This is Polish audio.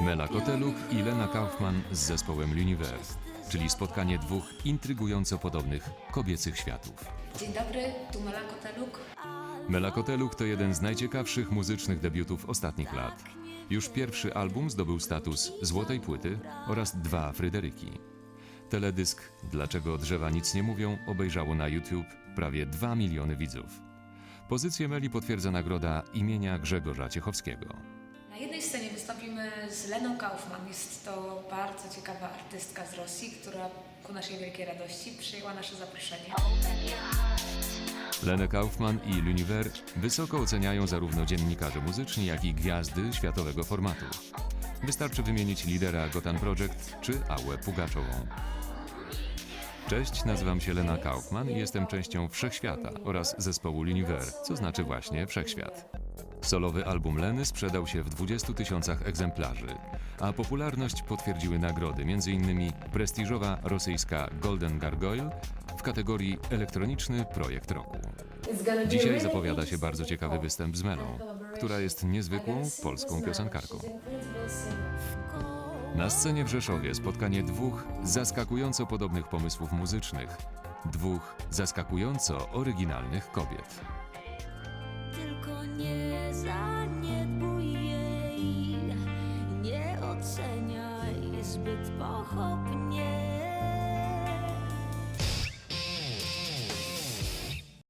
Mela Koteluk i Lena Kaufman z zespołem L'Univers, czyli spotkanie dwóch intrygująco podobnych kobiecych światów. Dzień dobry, tu Mela Koteluk. Mela Koteluk to jeden z najciekawszych muzycznych debiutów ostatnich lat. Już pierwszy album zdobył status złotej płyty oraz dwa Fryderyki. Teledysk Dlaczego drzewa nic nie mówią obejrzało na YouTube prawie 2 miliony widzów. Pozycję Meli potwierdza nagroda imienia Grzegorza Ciechowskiego. Na jednej scenie wystąpimy z Leną Kaufman. Jest to bardzo ciekawa artystka z Rosji, która ku naszej wielkiej radości przyjęła nasze zaproszenie. Lenę Kaufman i L'Univers wysoko oceniają zarówno dziennikarze muzyczni, jak i gwiazdy światowego formatu. Wystarczy wymienić lidera Gotan Project czy Ałę Pugaczową. Cześć, nazywam się Lena Kaufman i jestem częścią Wszechświata oraz zespołu L'Univers, co znaczy właśnie Wszechświat. Solowy album Leny sprzedał się w 20 tysiącach egzemplarzy, a popularność potwierdziły nagrody, m.in. prestiżowa rosyjska Golden Gargoyle w kategorii Elektroniczny Projekt Roku. Dzisiaj zapowiada się bardzo ciekawy występ z Melą, która jest niezwykłą polską piosenkarką. Na scenie w Rzeszowie spotkanie dwóch zaskakująco podobnych pomysłów muzycznych, dwóch zaskakująco oryginalnych kobiet. Tylko nie zaniedbuj jej, nie oceniaj zbyt pochopnie.